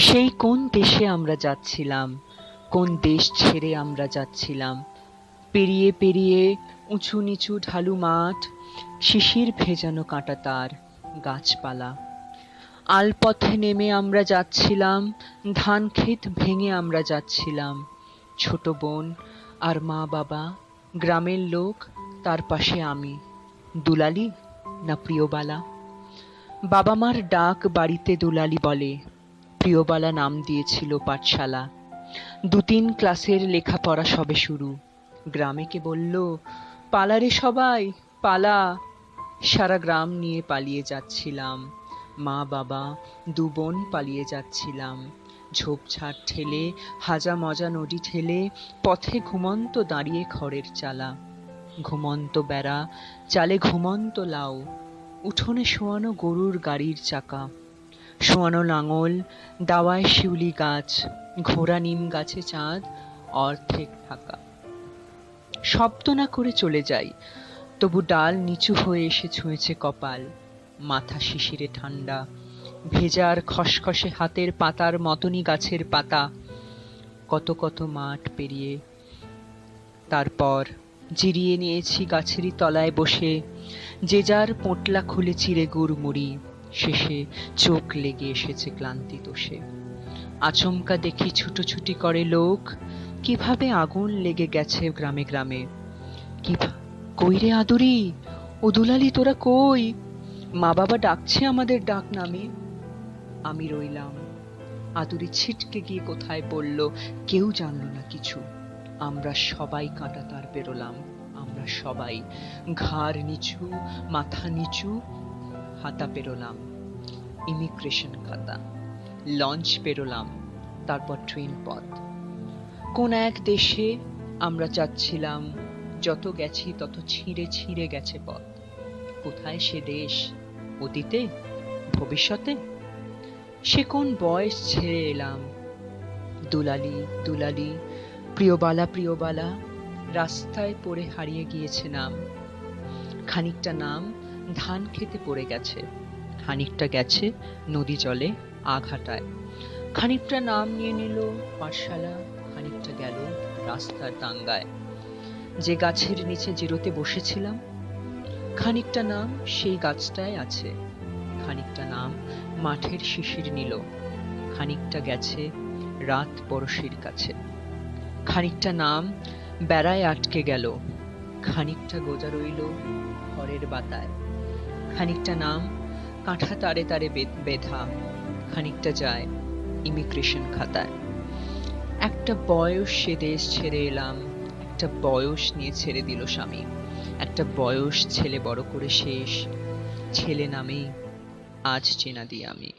সেই কোন দেশে আমরা যাচ্ছিলাম? কোন দেশ ছেড়ে আমরা যাচ্ছিলাম? পেরিয়ে পেরিয়ে উঁচু নিচু ঢালু মাঠ, শিশির ভেজানো কাঁটা তার, গাছপালা। আলপথে নেমে আমরা যাচ্ছিলাম, ধান ক্ষেত ভেঙে আমরা যাচ্ছিলাম। ছোট বোন আর মা বাবা, গ্রামের লোক, তার পাশে আমি। দুলালি না প্রিয়বালা? বাবা মার ডাক বাড়িতে দুলালি বলে প্রিয়বালা নাম দিয়েছিল পাঠশালা। দু তিন ক্লাসের লেখাপড়া সবে শুরু। গ্রামে কে বলল পালারে সবাই, পালা। সারা গ্রাম নিয়ে পালিয়ে যাচ্ছিলাম। মা, বাবা, দু বোন পালিয়ে যাচ্ছিলাম। ঝোপঝাড় ঠেলে, হাজা মজা নদী ঠেলে, পথে ঘুমন্ত দাঁড়িয়ে খড়ের চালা। ঘুমন্ত বেড়া, চালে ঘুমন্ত লাউ। উঠোনে শোয়ানো গরুর গাড়ির চাকা। শোয়ানো লাঙল, দাওয়ায় শিউলি গাছ, ঘোড়া নিম গাছে চাঁদ, অর্ধেক ঢাকা। শব্দ না করে চলে যাই, তবু ডাল নিচু হয়ে এসে ছুঁয়েছে কপাল, মাথা শিশিরে ঠান্ডা ভেজার খসখসে হাতের পাতার মতনই গাছের পাতা। কত কত মাঠ পেরিয়ে, তারপর জিরিয়ে নিয়েছি গাছেরই তলায় বসে, যে যার পোঁটলা খুলে চিড়ে গুড় মুড়ি শেষে চোখ লেগে এসেছে ক্লান্তি দোষে আচমকা দেখি ছুটোছুটি করে লোক, কীভাবে আগুন লেগে গেছে গ্রামে গ্রামে? কি কই রে আদুরি? ও দুলালি, তোরা কই? মা বাবা ডাকছে আমাদের ডাক নামে। আমি রইলাম। আদুরি ছিটকে গিয়ে কোথায় পড়ল কেউ জানলো না কিছু। আমরা সবাই কাঁটা তার বেরোলাম। আমরা সবাই ঘাড় নিচু, মাথা নিচু হাতা পেরোলাম। ইমিগ্রেশন খাতা। লঞ্চ পেরোলাম। তারপর ট্রেন পথ। কোন এক দেশে আমরা চাচ্ছিলাম যত গেছি তত ছিঁড়ে ছিঁড়ে গেছে পথ। কোথায় সে দেশ? অতীতে? ভবিষ্যতে? সে কোন বয়স ছেড়ে এলাম? দুলালি দুলালি প্রিয়বালা প্রিয়বালা রাস্তায় পড়ে হারিয়ে গিয়েছে নাম। খানিকটা নাম ধান খেতে পড়ে গেছে। খানিকটা গেছে নদী জলে, আঘাটায়। খানিকটা নাম নিয়ে নিল পাঠশালা, খানিকটা গেল রাস্তার দাঙ্গায়। যে গাছের নিচে জিরোতে বসেছিলাম, খানিকটা নাম সেই গাছটায় আছে। খানিকটা নাম মাঠের শিশির নিল, খানিকটা গেছে রাত পরশির কাছে। খানিকটা নাম বেড়ায় আটকে গেল, খানিকটা গোজা রইল ঘরের বাতায়। খানিকটা নাম, কাঁঠা তারে তারে বেধা খানিকটা যায় ইমিগ্রেশন খাতায়। একটা বয়স সে দেশ ছেড়ে এলাম, একটা বয়স নিয়ে ছেড়ে দিল স্বামী, একটা বয়স ছেলে বড় করে শেষ, ছেলে নামেই আজ চেনা দিই আমি।